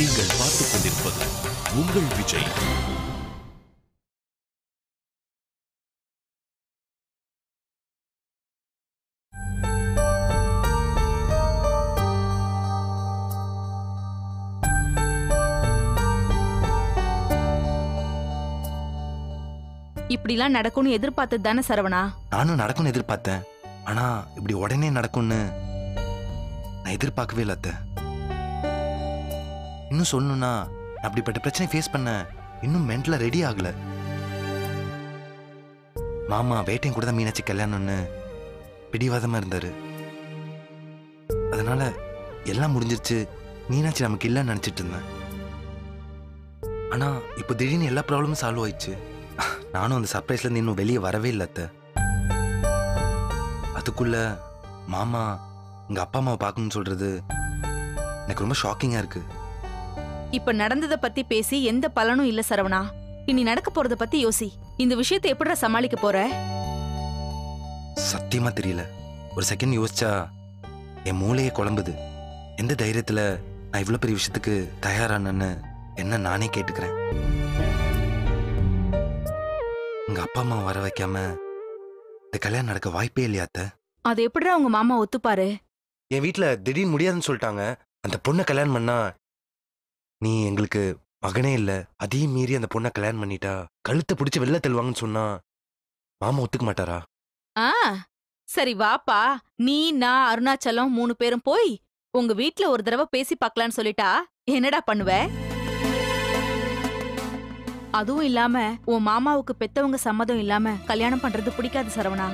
நீங்கள் பார்த்துக் கொண்டிருப்பது உங்கள் விஜய். இப்படிலாம் நடக்கும்னு எதிர்பார்த்தது தானே சரவணா? நானும் நடக்கும்னு எதிர்பார்த்தேன். ஆனா இப்படி உடனே நடக்கும்னு நான் எதிர்பார்க்கவே இல்லை அத்தை. இன்னும் சொல்லணும்னா நான் அப்படிப்பட்ட பிரச்சனை ஃபேஸ் பண்ண இன்னும் மென்டலாக ரெடி ஆகல. மாமா வேட்டையும் கூட தான் மீனாட்சி கல்யாணம்னு பிடிவாதமாக இருந்தார். அதனால் எல்லாம் முடிஞ்சிருச்சு. மீனாட்சி நமக்கு இல்லைன்னு நினச்சிட்டு இருந்தேன். ஆனால் இப்போ திடீர்னு எல்லா ப்ராப்ளமும் சால்வ் ஆயிடுச்சு. நானும் அந்த சர்ப்ரைஸ்லேருந்து இன்னும் வெளியே வரவே இல்லை அத்தை. அதுக்குள்ள மாமா எங்கள் அப்பா அம்மாவை பார்க்கணும்னு சொல்கிறது எனக்கு ரொம்ப ஷாக்கிங்காக இருக்குது இப்ப நடந்தத பத்தி பேசி எந்த பலனும் இல்ல சரவணா. இனி நடக்க போறத பத்தி யோசி. இந்த விஷயத்தை எப்படிடா சமாளிக்க போற? சத்தியமா தெரியல. ஒரு செகண்ட் யோசிச்சா என் மூளையே குழம்புது. எந்த தைரியத்துல நான் இவ்வளவு பெரிய விஷயத்துக்கு தயாரானேன்னு என்ன நானே கேட்டுக்கிறேன்? உங்க அப்பா அம்மா வர வைக்காம இந்த கல்யாணம் நடக்க வாய்ப்பே இல்லையா அத்தை? அது எப்படிடா உங்க மாமா ஒத்துப்பாரு? என் வீட்ல திடீர்னு முடியாதுன்னு சொல்லிட்டாங்க. அந்த பொண்ணை கல்யாணம் பண்ணா நீ எங்களுக்கு மகனே இல்லை அதையும் மீறி அந்த பொண்ணை கல்யாணம் பண்ணிட்டா கழுத்தை பிடிச்சி வெளில தெல்வாங்கன்னு சொன்னா மாமா ஒத்துக்க மாட்டாரா? ஆ சரி வாப்பா நீ நான் அருணாச்சலம் மூணு பேரும் போய் உங்க வீட்ல ஒரு தடவை பேசி பார்க்கலான்னு சொல்லிட்டா என்னடா பண்ணுவ? அதுவும் இல்லாம உன் மாமாவுக்கு பெத்தவங்க சம்மதம் இல்லாம கல்யாணம் பண்றது பிடிக்காது சரவணா.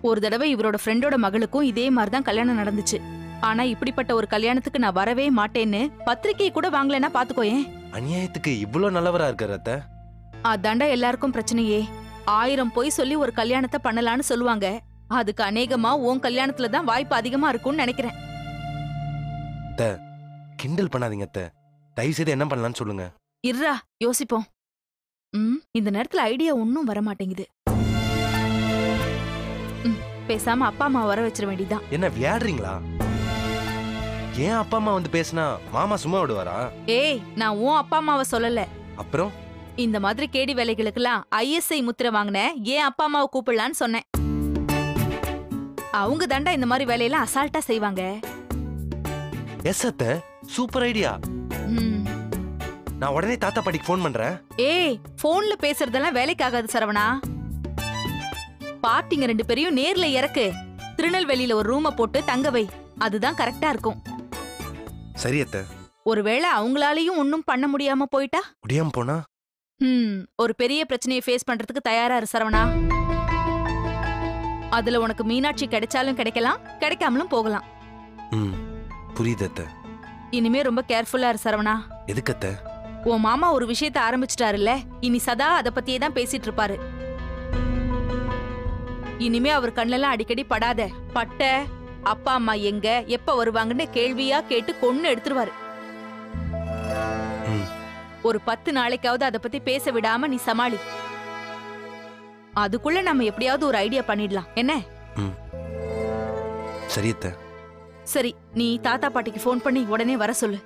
ஒரு தடவை இவரோட ஃப்ரெண்டோட மகளுக்கும் இதே மாதிரி தான் கல்யாணம் நடந்துச்சு. ஆனா இப்படிப்பட்ட ஒரு கல்யாணத்துக்கு நான் வரவே மாட்டேன்னு பத்திரிக்கை கூட வாங்கலைன்னா பாத்துக்கோயேன் அநியாயத்துக்கு இவ்ளோ நல்லவரா இருக்காரு அத்தை? அதாண்டா எல்லாருக்கும் பிரச்சனையே. ஆயிரம் பொய் சொல்லி ஒரு கல்யாணத்தை பண்ணலான்னு சொல்லுவாங்க. அதுக்கு அநேகமா உன் கல்யாணத்துல தான் வாய்ப்பு அதிகமா இருக்கும்னு நினைக்கிறேன். கிண்டல் பண்ணாதீங்க அத்தை. தயவு செய்து என்ன பண்ணலாம்னு சொல்லுங்க. இர்ரா யோசிப்போம். ம் இந்த நேரத்துல ஐடியா ஒன்னும் வர மாட்டேங்குது. ம், பேசாம அப்பா அம்மா வர வச்சிட வேண்டியதுதான். என்ன விளையாடுறீங்களா? ஏன் அப்பா அம்மா வந்து பேசினா மாமா சும்மா விடுவாரா? ஏய் நான் உன் அப்பா அம்மாவை சொல்லல. அப்புறம்? இந்த மாதிரி கேடி வேலைகளுக்கெல்லாம் ஐஎஸ்ஐ முத்திரை வாங்கின ஏன் அப்பா அம்மாவை கூப்பிடலான்னு சொன்னேன். அவங்க தாண்டா இந்த மாதிரி வேலையெல்லாம் அசால்ட்டா செய்வாங்க. எஸ் அத்தை சூப்பர் ஐடியா. நான் உடனே தாத்தா பாட்டிக்கு ஃபோன் பண்றேன். ஏய் போன்ல பேசுறதெல்லாம் வேலைக்கு ஆகாது சரவணா. பார்ட்டிங்க ரெண்டு பேரையும் நேர்ல இறக்கு. திருநெல்வேலியில ஒரு ரூம போட்டு தங்க வை. அதுதான் கரெக்டா இருக்கும். சரி அத்தை. ஒருவேளை அவங்களாலையும் ஒன்னும் பண்ண முடியாம போயிட்டா? முடியாம போனா? ஒரு பெரிய பிரச்சனையை ஃபேஸ் பண்றதுக்கு தயாரா இரு சரவணா. அதுல உனக்கு மீனாட்சி கிடைச்சாலும் கிடைக்கலாம் கிடைக்காமலும் போகலாம். ம் புரியுது அத்தை. இனிமே ரொம்ப கேர்ஃபுல்லா இரு சரவணா. எதுக்கு அத்தை? உன் மாமா ஒரு விஷயத்த ஆரம்பிச்சிட்டாருல்ல? இனி சதா அத பத்தியே தான் பேசிட்டு இருப்பாரு. இனிமே அவர் கண்ணெல்லாம் அடிக்கடி படாத பட்ட அப்பா அம்மா எங்க எப்ப வருவாங்கன்னு கேள்வியா கேட்டு கொன்னு எடுத்துருவாரு. ஒரு பத்து நாளைக்காவது அத பத்தி பேச விடாம நீ சமாளி. அதுக்குள்ள நம்ம எப்படியாவது ஒரு ஐடியா பண்ணிடலாம். என்ன? சரி அத்தை. சரி நீ தாத்தா பாட்டிக்கு ஃபோன் பண்ணி உடனே வர சொல்லு.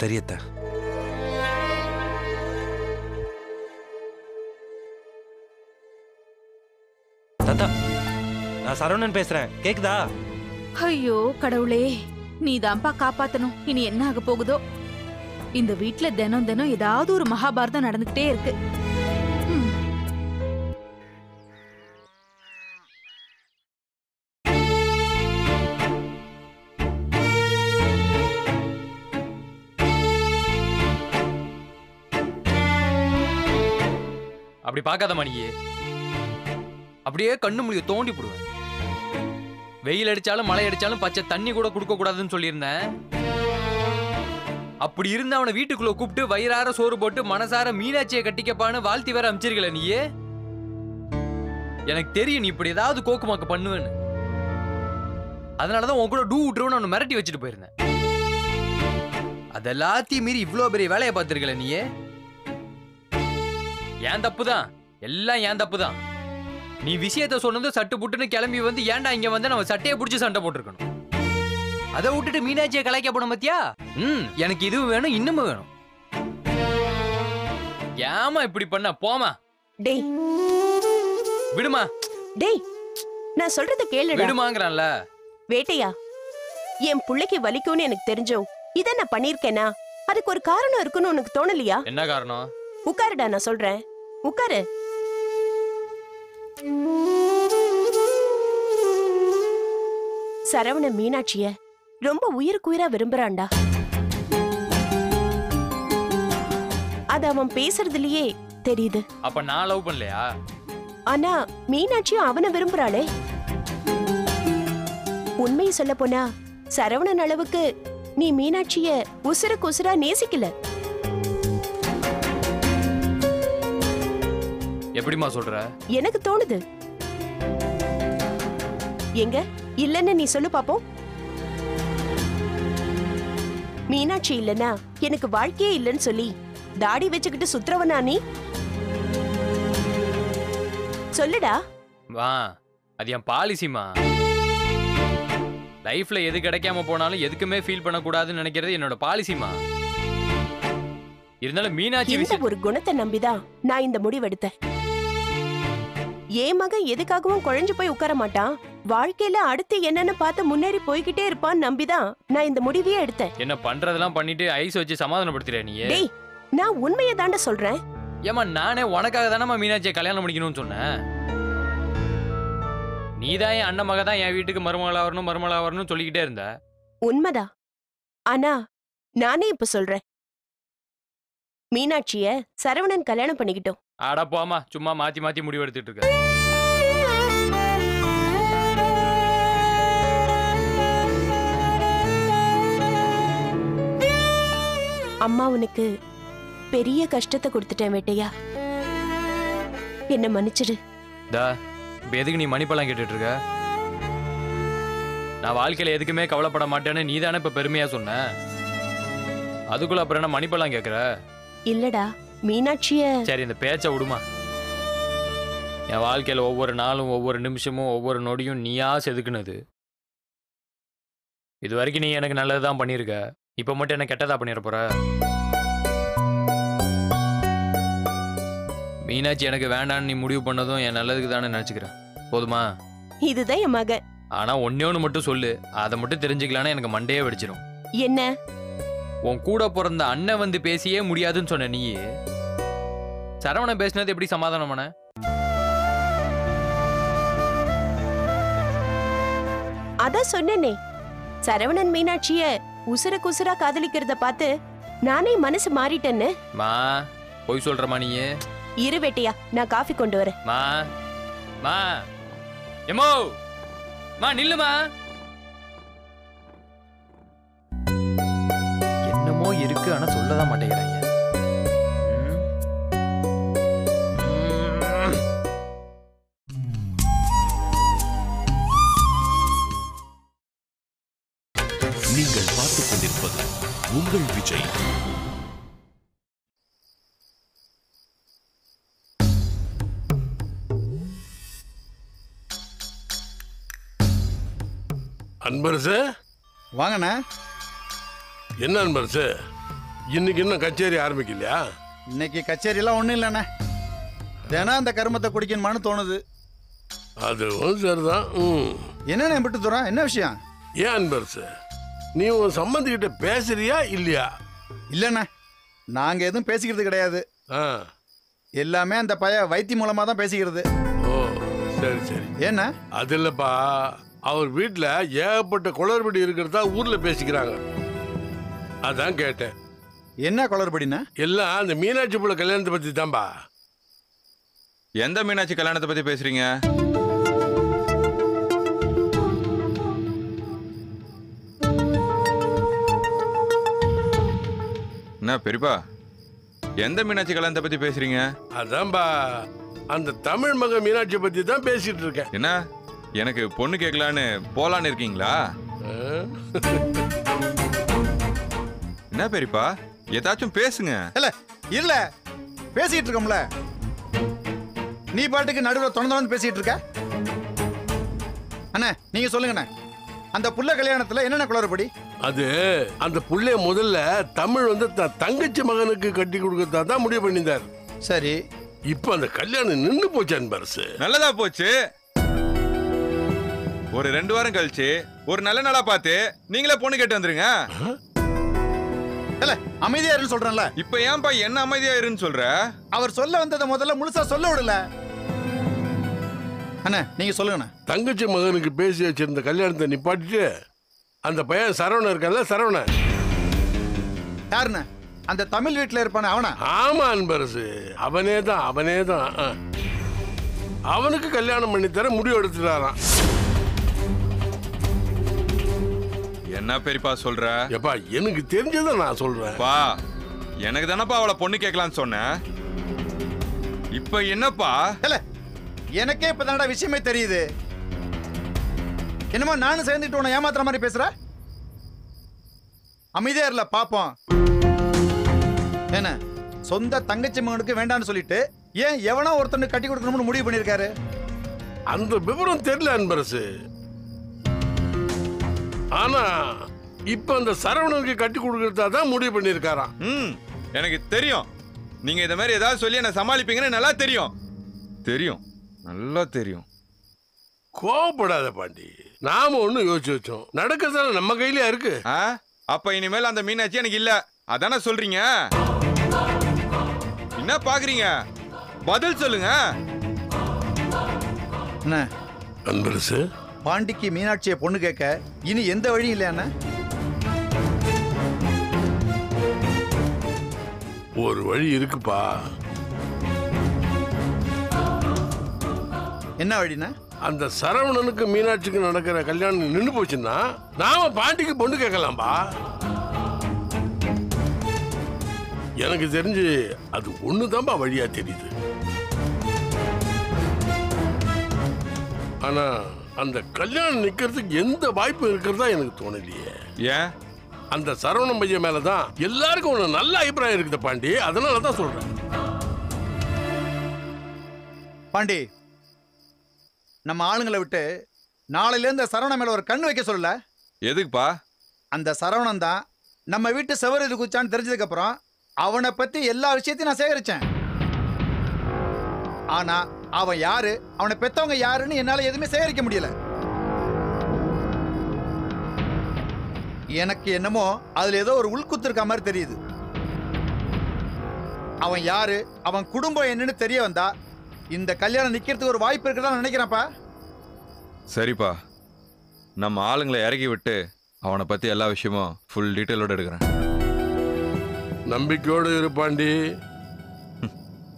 சரி அத்தை. தாத்தா நான் சரவணன் பேசுறேன். கேக்குதா? ஐயோ கடவுளே நீதான்ப்பா காப்பாத்தணும். இனி என்ன ஆக போகுதோ? இந்த வீட்ல தினம் தினம் ஏதாவது ஒரு மகாபாரதம் நடந்துகிட்டே இருக்கு. ம். அப்படி பார்க்காத மணியே அப்படியே கண்ணு முடிய தோண்டி போடுவேன். வெயில் அடிச்சாலும் மழை அடிச்சாலும் பச்சை தண்ணி கூட கொடுக்க கூடாதுன்னு சொல்லியிருந்தேன். அப்படி இருந்து அவனை வீட்டுக்குள்ள கூப்பிட்டு வயிறார சோறு போட்டு மனசார மீனாட்சியை கட்டிக்கப்பான்னு வாழ்த்தி வேற அமைச்சிருக்கல நீயே? எனக்கு தெரியும் நீ இப்படி ஏதாவது கோக்குமாக்கு பண்ணுவேன்னு. அதனாலதான் உன் கூட டூ விட்டுருவன்னு அவனை மிரட்டி வச்சுட்டு போயிருந்தேன். அதெல்லாத்தையும் மீறி இவ்வளோ பெரிய வேலையை பார்த்துருக்கல நீயே? ஏன் தப்பு தான் எல்லாம் ஏன் தப்பு தான் நீ விஷயத்த சொன்னது சட்டு புட்டுன்னு கிளம்பி வந்து ஏன்டா இங்க வந்து நம்ம சட்டையை பிடிச்சி சண்டை போட்டிருக்கணும்? அதை விட்டுட்டு மீனாட்சியை கலாய்க்க போன பத்தியா? ம் எனக்கு இதுவும் வேணும் இன்னமும் வேணும். ஏமா இப்படி பண்ண? போமா டேய். விடுமா. டேய் நான் சொல்றத கேளுடா. விடுமாங்கறான்ல. வேட்டையா? என் புள்ளைக்கு வலிக்கும்னு எனக்கு தெரிஞ்சோம் இத நான் பண்ணிருக்கேனா அதுக்கு ஒரு காரணம் இருக்குன்னு உனக்கு தோணலையா? என்ன காரணம்? உட்காருடா நான் சொல்றேன். உட்காரு. சரவண மீனாட்சிய ரொம்ப உயிருக்குயிரா விரும்புறான்டா. அது அவன் பேசுறதுலயே தெரியுது. அப்ப நான் லவ் பண்ணலையா? ஆனா மீனாட்சியும் அவனை விரும்புறாளே. உண்மையை சொல்ல போனா சரவணன் அளவுக்கு நீ மீனாட்சிய உசுருக்கு உசுரா நேசிக்கல. எப்படிமா சொல்ற? எனக்கு தோணுது. எங்க? இல்லன்னு நீ சொல்லு பாப்போம். மீனாட்சி இல்லனா எனக்கு வாழ்க்கையே இல்லைன்னு சொல்லி தாடி வச்சுக்கிட்டு சுத்துறவனா நீ? சொல்லுடா. வா அது என் பாலிசிமா லைஃப்ல எது கிடைக்காம போனாலும் எதுக்குமே ஃபீல் பண்ணக்கூடாதுன்னு நினைக்கிறது என்னோட பாலிசிமா இருந்தாலும் மீனாட்சி ஒரு குணத்தை நம்பிதான் நான் இந்த முடிவெடுத்தேன். என் மகன் எதுக்காகவும் குழஞ்சு போய் உட்கார மாட்டான்? வாழ்க்கையில அடுத்து என்னன்னு பார்த்து முன்னேறி போய்கிட்டே இருப்பான்னு நம்பிதான் நான் இந்த முடிவையே எடுத்தேன். என்ன பண்றதெல்லாம் பண்ணிட்டு ஐஸ் வச்சு சமாதானப்படுத்துற நீ டேய் நான் உண்மையை தாண்ட சொல்றேன். ஏமா நானே உனக்காக தானே மீனாட்சியை கல்யாணம் பண்ணிக்கணும்னு சொன்னேன். நீதான் என் அண்ணன் மக தான் என் வீட்டுக்கு மருமகளா வரணும் மருமகளா வரணும்னு சொல்லிக்கிட்டே இருந்த. உண்மைதா. ஆனா நானே இப்ப சொல்றேன். மீனாட்சிய சரவணன் கல்யாணம் பண்ணிக்கிட்டோம். அட போமா சும்மா மாத்தி மாத்தி முடிவு எடுத்துட்டு இருக்க. அம்மா உனக்கு பெரிய கஷ்டத்தை கொடுத்துட்டேன் வேட்டையா? என்ன மன்னிச்சிடு. தா இப்ப எதுக்கு நீ மணிப்பெல்லாம் கேட்டுட்டு இருக்க? நான் வாழ்க்கையில எதுக்குமே கவலைப்பட மாட்டேன்னு நீ தானே இப்ப பெருமையா சொன்ன? அதுக்குள்ள அப்புறம் என்ன மணிப்பெல்லாம் கேக்குற? இல்லடா. மீனாட்சிய. சரி இந்த பேச்சை விடுமா என் வாழ்க்கையில ஒவ்வொரு நாளும் ஒவ்வொரு நிமிஷமும் ஒவ்வொரு நொடியும் நீயா செதுக்குனது. இது வரைக்கும் நீ எனக்கு நல்லதுதான் பண்ணியிருக்க. இப்ப மட்டும் என்ன கெட்டதா பண்ணிட போற? மீனாட்சி எனக்கு வேண்டான்னு நீ முடிவு பண்ணதும் என் நல்லதுக்கு தானே நினைச்சுக்கிறேன். போதுமா? இதுதான் என் மகன். ஆனா ஒன்னே ஒன்று மட்டும் சொல்லு. அதை மட்டும் தெரிஞ்சுக்கலான்னு எனக்கு மண்டையே வெடிச்சிடும் என்ன? உன் கூட பிறந்த அண்ணன் வந்து பேசியே முடியாதுன்னு சொன்ன நீ சரவணன் பேசினது எப்படி சமாதானம் பண்ண? அதான் சொன்னேனே. சரவணன் மீனாட்சிய உசுரா காதலிக்கிறத பார்த்து நானே மனசு மாறிட்டேன்னு. மா பொய் சொல்றமா நீ இரு வேட்டையா நான் காஃபி கொண்டு வரேன். மா மா எம்மோ மா நில்லுமா. இருக்கு ஆனா சொல்லதான் மாட்டேங்கிறாங்க ம். ம். நீங்கள் பார்த்துக் கொண்டிருப்பது உங்கள் விஜய் அன்பரசு வாங்கண்ணே என்ன அன்பரசு இன்னைக்கு இன்னும் கச்சேரி ஆரம்பிக்கலையா? இன்னைக்கு கச்சேரியெல்லாம் ஒன்றும் இல்லைண்ணே. தினம் அந்த கருமத்தை குடிக்கணுமான்னு தோணுது. அதுவும் சரிதான். ம். என்னண்ணே விட்டு தூரம் என்ன விஷயம்? ஏன் அன்பரசு நீ உன் சம்பந்திக்கிட்ட பேசுறியா இல்லையா? இல்லைண்ணே. நாங்கள் எதுவும் பேசிக்கிறது கிடையாது. ஆ. எல்லாமே அந்த பைய வைத்திய மூலமாக தான் பேசிக்கிறது. ஓ சரி சரி. ஏண்ணே அது இல்லப்பா. அவர் வீட்டில் ஏகப்பட்ட குளறுபடி இருக்கிறதா ஊரில் பேசிக்கிறாங்க. அதான் கேட்டேன். என்ன குளறுபடிண்ணே எல்லாம் அந்த மீனாட்சி புள்ள கல்யாணத்தை பற்றி தான்பா. எந்த மீனாட்சி கல்யாணத்தை பத்தி பேசுறீங்க? என்ன பெரியப்பா எந்த மீனாட்சி கல்யாணத்தை பத்தி பேசுறீங்க? அதான்பா அந்த தமிழ் மக மீனாட்சியை பற்றி தான் பேசிட்டு இருக்கேன். என்ன? எனக்கு பொண்ணு கேட்கலான்னு போலான்னு இருக்கீங்களா? என்ன பெரியப்பா? ஏதாச்சும் பேசுங்க. இல்ல இல்ல. பேசிக்கிட்டு இருக்கோம்ல நீ பாட்டுக்கு நடுவில் தொண தொணந்து பேசிக்கிட்டு இருக்க அண்ணே நீங்கள் சொல்லுங்கண்ணே. அந்த புள்ள கல்யாணத்துல என்னென்ன குளறுபடி? அது அந்த புள்ளைய முதல்ல தமிழ் வந்து த- தங்கச்சி மகனுக்கு கட்டி கொடுக்கறதா தான் முடிவு பண்ணியிருந்தார். சரி. இப்ப அந்த கல்யாணம் நின்னு போச்சு அன்பரசு நல்லதா போச்சு. ஒரு ரெண்டு வாரம் கழிச்சு ஒரு நல்ல நாளா பார்த்து நீங்களே பொண்ணு கேட்டு வந்துருங்க. இல்ல அமைதியா இருன்னு சொல்றேன்ல. இப்ப ஏன்பா என்ன அமைதியா இருன்னு சொல்ற? அவர் சொல்ல வந்ததை முதல்ல முழுசா சொல்ல விடல. அண்ணா நீங்க சொல்லுங்கண்ணா. தங்கச்சி மகனுக்கு பேசி வச்சிருந்த கல்யாணத்தை நிப்பாட்டிட்டு அந்த பையன் சரவணன் இருக்கான்ல சரவணன். யாருண்ணா? அந்த தமிழ் வீட்டுல இருப்பானே அவனா? ஆமா அன்பரசு. அவனே தான் அவனே தான். அவனுக்கு கல்யாணம் பண்ணி தர முடிவு எடுத்துட்டாராம். என்ன பெரியப்பா சொல்ற? எப்பா எனக்கு தெரிஞ்சதை நான் சொல்றேன். பா எனக்கு தானப்பா அவளை பொண்ணு கேட்கலான்னு சொன்னேன் இப்ப என்னப்பா? இல்ல எனக்கே இப்பதானடா விஷயமே தெரியுது. என்னமோ நானும் சேர்ந்துட்டு உன்னை ஏமாத்துற மாதிரி பேசுற? அமைதியா இருல பாப்போம். என்ன சொந்த தங்கச்சி மகனுக்கு வேண்டாம்னு சொல்லிட்டு ஏன் எவனோ ஒருத்தனுக்கு கட்டி கொடுக்கணும்னு முடிவு பண்ணிருக்காரு அந்த விவரம் தெரியல அன்பரசு. ஆனா இப்ப அந்த சரவணனுக்கு கட்டி கொடுக்கறதா தான் முடிவு பண்ணிருக்காராம் ம் எனக்கு தெரியும். நீங்க இத மாதிரி ஏதாவது சொல்லி என்ன சமாளிப்பீங்கன்னு நல்லா தெரியும். தெரியும். நல்லா தெரியும். கோவப்படாத பாண்டி. நாம ஒண்ணு யோசிச்சு வச்சோம். நடக்கிறதால நம்ம கையிலயா இருக்கு? ஆ அப்ப இனிமேல் அந்த மீனாட்சி எனக்கு இல்ல. அதானே சொல்றீங்க? என்ன பாக்குறீங்க? பதில் சொல்லுங்க. என்ன அன்பரசு. பாண்டிக்கு மீனாட்சியை பொண்ணு கேட்க இனி எந்த வழியும் இல்லையா ஒரு வழி இருக்குப்பா. என்ன வழிண்ணா? அந்த சரவணனுக்கு மீனாட்சிக்கு நடக்கிற கல்யாணம் நின்னு போச்சுன்னா நாம பாண்டிக்கு பொண்ணு கேட்கலாம்பா. எனக்கு தெரிஞ்சு அது ஒண்ணுதான்பா வழியா தெரியுது. ஆனா அந்த கல்யாணம் நிக்கிறதுக்கு எந்த வாய்ப்பு இருக்கிறதா எனக்கு தோணலையே. ஏன்? அந்த சரவணன் பையன் மேலதான் எல்லாருக்கும் ஒரு நல்ல அபிப்பிராயம் இருக்குது பாண்டி. அதனால தான் சொல்றேன். பாண்டி நம்ம ஆளுங்களை விட்டு நாளையில இருந்து சரவண மேல ஒரு கண் வைக்க சொல்லல? எதுக்குப்பா? அந்த சரவணன் தான் நம்ம வீட்டு செவரு இது குச்சான்னு தெரிஞ்சதுக்கு அப்புறம் அவனை பத்தி எல்லா விஷயத்தையும் நான் சேகரிச்சேன். ஆனா அவன் யாரு? அவனை பெத்தவங்க யாருன்னு என்னால எதுவுமே சேகரிக்க முடியல. எனக்கு என்னமோ அதுல ஏதோ ஒரு உள்குத்து இருக்க மாதிரி தெரியுது. அவன் யாரு? அவன் குடும்பம் என்னன்னு தெரிய வந்தா இந்த கல்யாணம் நிக்கிறதுக்கு ஒரு வாய்ப்பு இருக்குதான் நினைக்கிறேன்ப்பா. சரிப்பா. நம்ம ஆளுங்களை இறக்கி விட்டு அவனை பத்தி எல்லா விஷயமும் ஃபுல் டீட்டெயிலோட எடுக்கிறேன். நம்பிக்கையோடு இரு பாண்டி.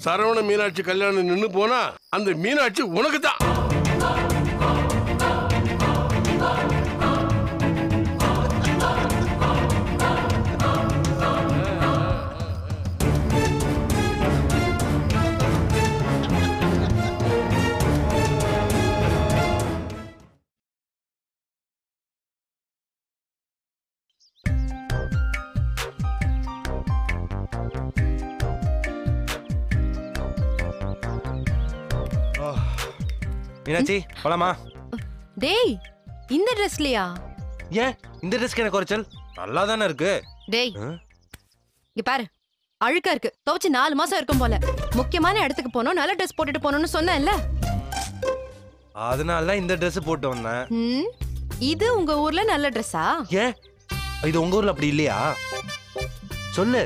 சரவண மீனாட்சி கல்யாணம் நின்று போனா அந்த மீனாட்சி உனக்கு தான் மீனாட்சி போலாமா? டேய் இந்த ட்ரெஸ்லயா? ஏன்? இந்த ட்ரெஸ்க்கு எனக்கு குறைச்சல் நல்லா தானே இருக்கு. டேய்? இங்க பாரு அழுக்கா இருக்கு. துவச்சு நாலு மாசம் இருக்கும் போல. முக்கியமான இடத்துக்கு போனோம் நல்ல ட்ரெஸ் போட்டுட்டு போகணும்னு சொன்னேன்ல. அதனால தான் இந்த Dress போட்டு வந்தேன் ம், இது உங்க ஊர்ல நல்ல ட்ரெஸ்ஸா ஏன்? இது உங்க ஊர்ல அப்படி இல்லையா? சொல்லு.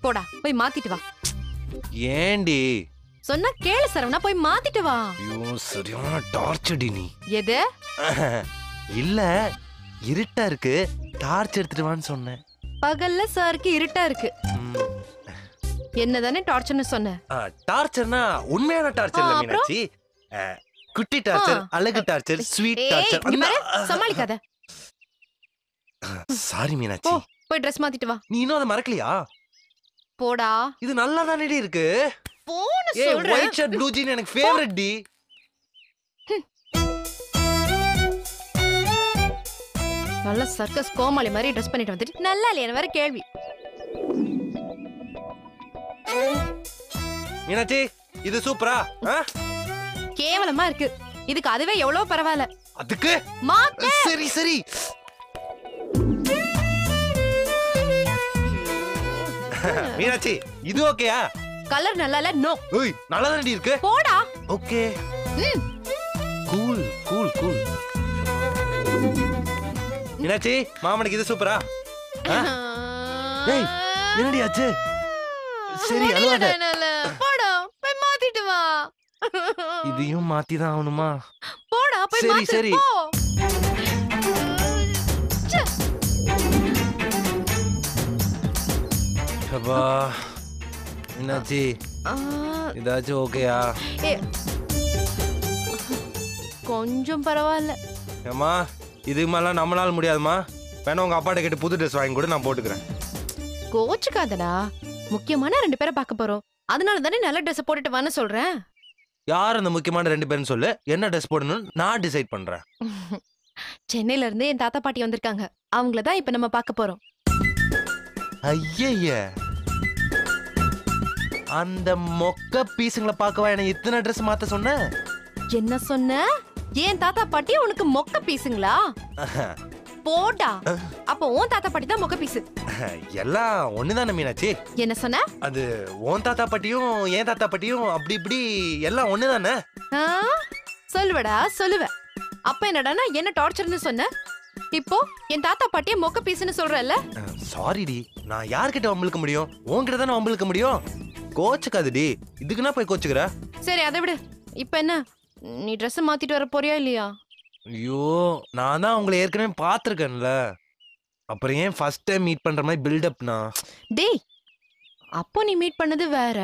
போடா போய் மாத்திட்டு வா. ஏண்டி சொன்னா கேளு சரவணா போய் மாத்திட்டு வா. ஐயோ சரியான டார்ச்சடி நீ. எது? இல்ல இருட்டா இருக்கு. டார்ச் எடுத்துட்டு வான்னு சொன்னேன். பகல்ல சாருக்கு இருட்டா இருக்கு. என்னதானே டார்ச்சர்னு சொன்ன? ஆ, டார்ச்சர்னா உண்மையான டார்ச்சர் இல்ல? மீனாட்சி. குட்டி டார்ச்சர். அழகு டார்ச்சர் ஸ்வீட் டார்ச்சர் சமாளிக்காத. சாரி போ மீனாட்சி. போய் ட்ரெஸ் மாத்திட்டு வா. நீ இன்னும் அதை மறக்கலையா? போடா. இது நல்லா தானடி இருக்கு? ஏய் சொல்றேன் ஒயிட் ஷர்ட் ப்ளூ ஜீன் எனக்கு ஃபேவரட் டி. நல்ல சர்க்கஸ் கோமாளி மாதிரி ட்ரெஸ் பண்ணிட்டு வந்துட்டு நல்லா இல்லையா வேற கேள்வி. மீனாட்சி இது சூப்பரா? கேவலமா இருக்கு. இதுக்கு அதுவே எவ்வளவு பரவாயில்ல. அதுக்கு? சரி சரி. மீனாட்சி இது ஓகேயா கலர் நல்லா இல்ல? நோ ஓய் நல்லா இருக்கு? போடா. Okay. Cool cool cool Meenakshi மாமனுக்கு இது சூப்பரா? ஏய், என்னடி ஆச்சு? சரி அழுவாத. போடா போய் மாத்திட்டு வா. இதையும் மாத்தி தான் ஆகணுமா? போடா போய் சரி, மாத்து சரி. போ. ஆ, இதாச்சும் ஓகேயா. கொஞ்சம் பரவாயில்ல ஏம்மா இதுக்கு மேலாம் நம்மளால முடியாதுமா வேணா உங்க அப்பாட்ட கேட்டு புது ட்ரெஸ் வாங்கி கூட நான் போட்டுக்கிறேன் கோச்சுக்காதடா முக்கியமான ரெண்டு பேரை பார்க்க போறோம் அதனால தானே நல்ல ட்ரெஸ் போட்டுட்டு வான்னு சொல்றேன் யார் அந்த முக்கியமான ரெண்டு பேரும் சொல்லு என்ன ட்ரெஸ் போடணும்னு நான் டிசைட் பண்றேன் சென்னையில இருந்து என் தாத்தா பாட்டி வந்திருக்காங்க அவங்கள தான் இப்ப நம்ம பார்க்க போறோம் ஐயய்ய அந்த மொக்க பீஸுங்களை பார்க்கவா? எனக்கு இத்தனை ட்ரெஸ் மாத்த சொன்ன? என்ன சொன்ன? ஏன் தாத்தா பாட்டி உனக்கு மொக்க பீஸுங்களா? போடா. அப்ப உன் தாத்தா பாட்டி தான் மொக்க பீஸு. எல்லாம் ஒண்ணுதானே மீனாட்சி? என்ன சொன்ன? அது உன் தாத்தா பாட்டியும் என் தாத்தா பாட்டியும் அப்படி இப்படி எல்லாம் ஒண்ணுதானே? சொல்லுவடா சொல்லுவ. அப்ப என்னடான்னா என்ன டார்ச்சர்னு சொன்ன? இப்போ என் தாத்தா பாட்டிய மொக்க பீஸ்னு சொல்றல்ல? சாரிடி நான் யார்கிட்ட வம்பிழுக்க முடியும்? உன்கிட்ட தானே வம்பிழுக்க முடியும்? கோச்சுக்காதுடி. இதுக்குன்னா போய் கோச்சுக்கிற? சரி அதை விடு. இப்ப என்ன? நீ Dress மாத்திட்டு வர போறியா இல்லையா? ஐயோ நான் தான் உங்களை ஏற்கனவே பார்த்துருக்கேன்ல. அப்புறம் ஏன் ஃபர்ஸ்ட் டைம் மீட் பண்ற மாதிரி பில்டப்னா டேய் அப்போ நீ மீட் பண்ணது வேற.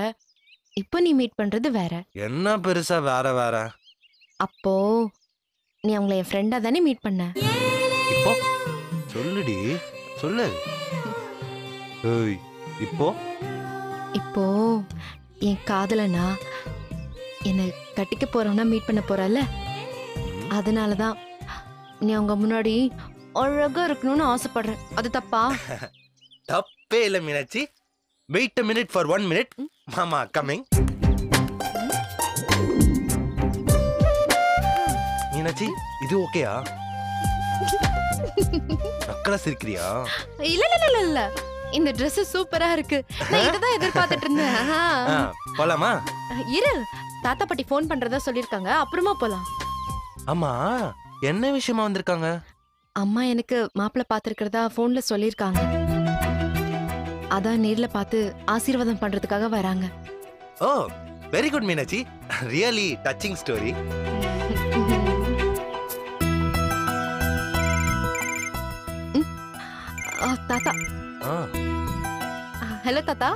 இப்போ நீ மீட் பண்றது வேற. என்ன பெருசா வேற வேற? அப்போ நீ அவங்கள என் ஃப்ரெண்டா தானே மீட் பண்ண? சொல்லுடி. சொல்லு. ஏய் இப்போ? இப்போ என் காதலனா என்னை கட்டிக்க போறவனா மீட் பண்ண போறல்ல அதனால தான் நீ அவங்க முன்னாடி அழகா இருக்கணும்னு ஆசைப்படுறேன். அது தப்பா? தப்பே இல்லை Meenakshi. Wait a minute for one minute மாமா கம்மிங் மீனாட்சி இது ஓகேயா நக்கலா சிரிக்கிறியா? இல்ல இல்ல இல்ல இல்ல. இந்த Dress சூப்பரா இருக்கு. நான் இததான் எதிர்பார்த்துட்டு இருந்தேன். ஆஹா. போலாமா? இரு. தாத்தா பாட்டி ஃபோன் பண்றதா சொல்லிருக்காங்க அப்புறமா போலாம். ஆமா. என்ன விஷயமா வந்திருக்காங்க? அம்மா எனக்கு மாப்பிள்ளை பார்த்துருக்கிறதா ஃபோன்ல சொல்லியிருக்காங்க. அதான் நேர்ல பார்த்து ஆசீர்வாதம் பண்றதுக்காக வராங்க. ஓ very good Meenakshi. Really touching story தாத்தா. ஆ. ஹலோ தாத்தா.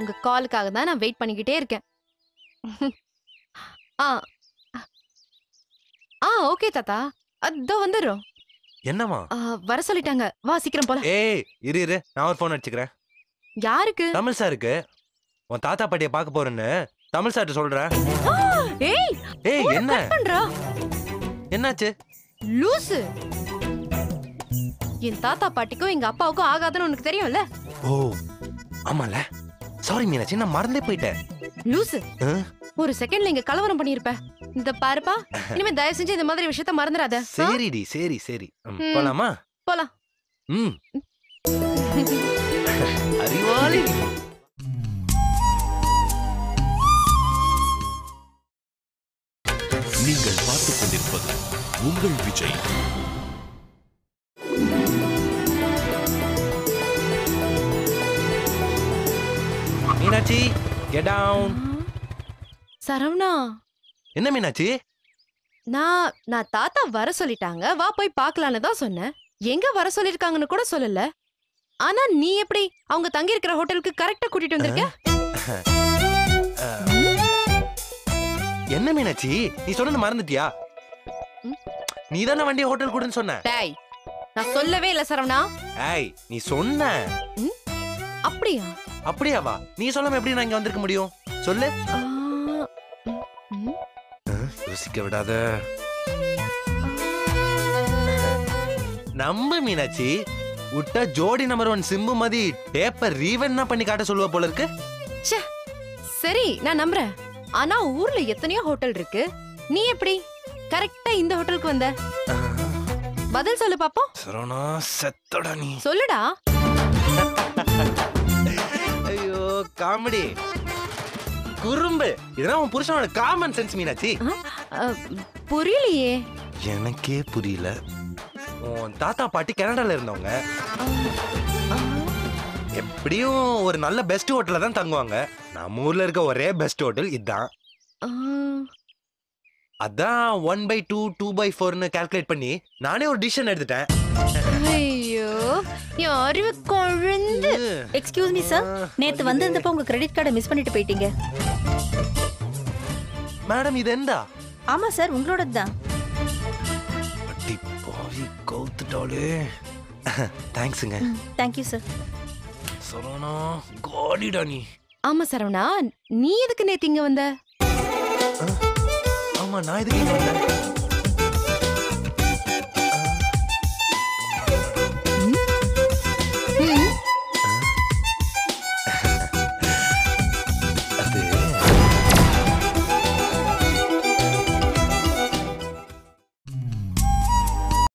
உங்க காலுக்காக தான் நான் வெயிட் பண்ணிக்கிட்டே இருக்கேன். ஆ. ஆ ஓகே தாத்தா. அதோ வந்துடுறோம். என்னமா வர சொல்லிட்டாங்க. வா சீக்கிரம் போலாம். ஏய் இரு இரு. நான் ஒரு ஃபோன் அடிச்சுக்கிறேன். யாருக்கு? தமிழ் சாருக்கு உன் தாத்தா பாட்டியை பார்க்க போறேன்னு தமிழ் சார்ட்ட சொல்றேன். ஏய் ஏய் என்ன? பண்றா. என்னாச்சு? லூசு. என் தாத்தா பாட்டிக்கும் எங்க அப்பாவுக்கும் ஆகாதுன்னு உனக்கு தெரியும்ல? ஓ ஆமால. சாரி மீனாட்சி நான் மறந்தே போயிட்டேன். லூசு? ஒரு செகண்ட்ல இங்க கலவரம் பண்ணிருப்ப. இந்த பாருப்பா இனிமே தயவு செஞ்சு இந்த மாதிரி விஷயத்த மறந்துடாத? சரிடி சரி சரி. போலாமா? போலாம். ம். அறிவாளி. நீங்கள் பார்த்துக் கொண்டிருப்பது உங்கள் Vijay. Meenakshi get down Saravana. என்ன மீனாட்சி? நான் நான் தாத்தா வர சொல்லிட்டாங்க. வா போய் பார்க்கலான்னு தான் சொன்னேன். எங்க வர சொல்லிருக்காங்கன்னு கூட சொல்லல. ஆனா நீ எப்படி அவங்க தங்கி இருக்கிற ஹோட்டலுக்கு கரெக்டா கூட்டிட்டு வந்திருக்க? என்ன மீனாட்சி? நீ சொன்னது மறந்துட்டியா. நீ தானே வண்டியை ஹோட்டல் கூடன்னு சொன்ன? டேய் நான் சொல்லவே இல்ல சரவணா. ஏய் நீ சொன்ன. அப்படியா? அப்படியாவா? நீ சொல்லாம எப்படி நான் இங்க வந்திருக்க முடியும்? சொல்லு. யோசிக்க விடாத. நம்பு மீனாட்சி. விட்டா ஜோடி நம்பர் ஒன் சிம்பு மதி டேப்பர் ரீவன் பண்ணி காட்ட சொல்லுவ போல இருக்கு. சரி நான் நம்புறேன். ஆனா ஊர்ல எத்தனையோ ஹோட்டல் இருக்கு. நீ எப்படி? கரெக்டா இந்த ஹோட்டலுக்கு வந்த? பதில் சொல்லு பாப்போம். சரவணா செத்தடா நீ. சொல்லுடா. காமெடி. குறும்பு. இதெல்லாம் உன் புருஷனோட காமன் சென்ஸ் மீனாச்சி புரியலையே. எனக்கே புரியல. உன் தாத்தா பாட்டி கனடால இருந்தவங்க. எப்படியும் ஒரு நல்ல பெஸ்ட் ஹோட்டல்ல தான் தங்குவாங்க. நம்ம ஊர்ல இருக்க ஒரே பெஸ்ட் ஹோட்டல் இதுதான் அதான் one by two two by ஃபோர்னு கால்குலேட் பண்ணி நானே ஒரு டிசிஷன் எடுத்துட்டேன். ஐயோ என் அறிவு குழந்து. எக்ஸ்கியூஸ் மீ சார் நேத்து வந்திருந்தப்ப உங்க கிரெடிட் கார்டை மிஸ் பண்ணிட்டு போயிட்டீங்க. மேடம் இது எந்தா? ஆமா சார் உங்களோடது தான். அடி பாவி கவுத்துட்டாலே தேங்க்ஸுங்க தேங்க்யூ சார் சரவணா காடிடா நீ. ஆமா சரவணா நீ எதுக்கு நேத்து இங்க வந்த? ஆமா நான் இதுக்கு இங்க வந்தேன்?